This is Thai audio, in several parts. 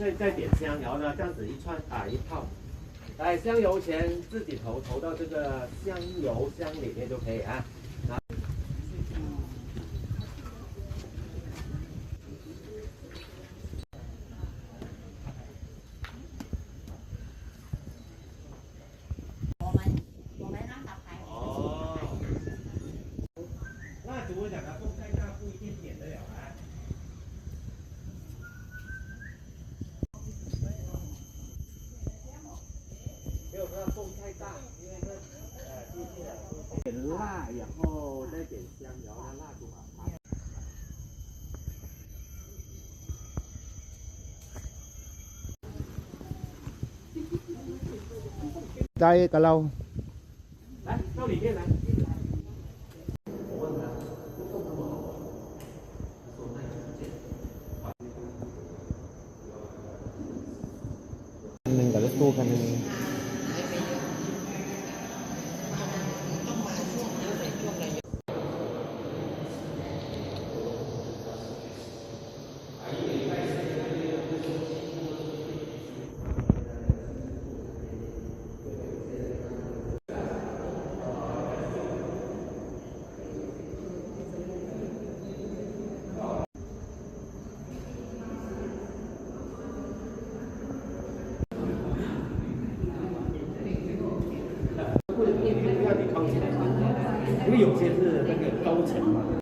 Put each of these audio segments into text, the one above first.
再再。点香，然后呢这样子一串打一泡，来香油钱自己投投到这个香油箱里面就可以啊。辣，然后再点香油，让蜡烛啊。đây cà lâu Đấy, đâu đi này mình cả lớp tu cả 因为有些是那个高层嘛。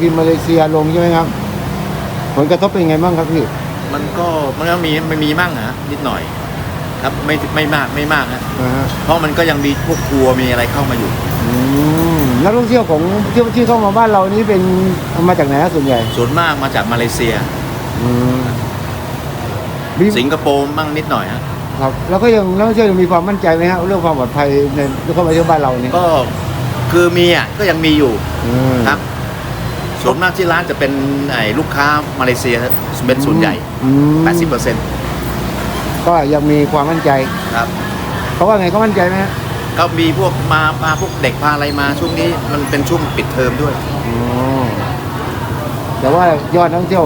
บินมาเลเซียลงใช่ไหมครับ ผลกระทบเป็นไงบ้างครับพี่ มันก็มันก็มีมันมีมั่งนะนิดหน่อย ครับไม่ไม่มากไม่มากนะอ่าฮะเพราะมันก็ยังมีพวกทัวร์มีอะไรเข้ามาอยู่ อืมนักท่องเที่ยวของที่ที่เข้ามาบ้านเรานี่เป็นมาจากไหนฮะส่วนใหญ่ส่วนมากมาจากมาเลเซีย อืมมีสิงคโปร์มั่งนิดหน่อยฮะครับ แล้วก็ยังนักท่องเที่ยวยังมีความมั่นใจไหมฮะเรื่องความปลอดภัยในเข้ามาเที่ยวบ้านเราเนี่ยก็คือมีอะก็ยังมีอยู่อืมครับ ส่วนมากที่ร้านจะเป็นไอ้ลูกค้ามาเลเซียเป็นส่วนใหญ่ อืม80%ก็ยังมีความมั่นใจ ครับเขาว่าไงเขามั่นใจไหมฮะก็มีพวกมาพาพวกเด็กพาอะไรมาช่วงนี้มันเป็นช่วงปิดเทอมด้วย อ๋อแต่ว่ายอดนักท่องเที่ยว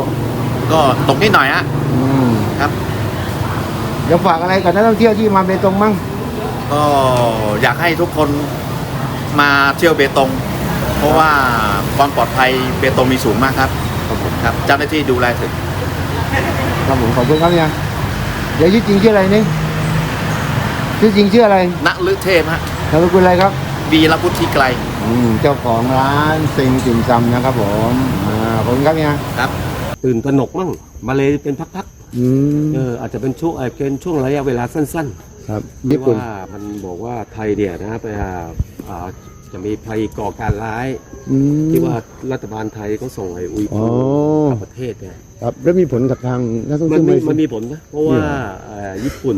ก็ตกนิดหน่อยฮะอืมครับ เดี๋ยวฝากอะไรกับนักท่องเที่ยวที่มาเบตงมั่งก็อยากให้ทุกคนมาเที่ยวเบตง เพราะว่าความปลอดภัยเบตงมีสูงมากครับครับเจ้าหน้าที่ดูแลถึงครับผมขอบคุณครับเนี่ยเดี๋ยวชื่อจริงชื่ออะไรนี่ชื่อจริงชื่ออะไรณลึเทพฮะนามสกุลอะไรครับ วีรพุทธิไกลอืมเจ้าของร้านซิงติ่มซำนะครับผมอ่าขอบคุณครับเนี่ยครับ ตื่นตระหนกมั่งมาเลยเป็นพักอืมๆเอออาจจะเป็นช่วงเอ่อเป็นช่วงระยะเวลาสั้นครับๆญี่ที่ปุ่น ว่ามันบอกว่าไทยเนี่ยนะไปอ่าอ่า จะมีภัยก่อการร้ายอืม ที่ว่ารัฐบาลไทยก็ส่งไอ้อุยอ๋กูอกลับประเทศเนี่ยครับแล้วมีผลกับทางนักท่องมัเที่นยวมีไหมันมีผลนะเพราะว่าเอ่อญี่ปุ่น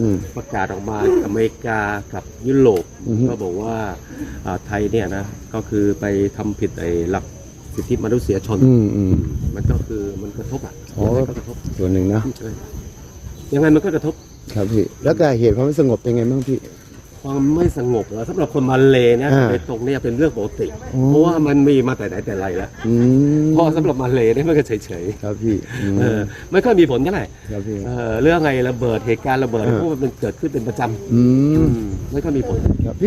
อืม ประกาศออกมาอเมริกากับยุโรปอือฮึ ก็บอกว่าอ่าไทยเนี่ยนะก็คือไปทำผิดไอ้หลักสิทธิมนุษยชน อืมอืม มันก็คือมันกระทบอะอ๋อ ยังไงก็กระทบส่วนหนึ่งนะใช่ยังไงมันก็กระทบ ครับพี่ แล้วก็เหตุความไม่สงบเป็นไงบ้างพี่ ความไม่สงบแล้วสำหรับคนมาเลเนี่ยอ่าไปตรงเนี่ยเป็นเรื่องปกติอ๋อเพราะว่ามันมีมาแต่ไหนแต่ไรแล้วอืมเพราะสำหรับมาเลเนี่ยมันก็เฉยครับพี่อืมๆเออไม่ค่อยมีผลเท่าไหร่ครับพี่ เออเรื่องไงระเบิดเหตุการณ์ระเบิดอ่า พวกมันเกิดขึ้นเป็นประจำอือืมมไม่ค่อยมีผล ครับพี่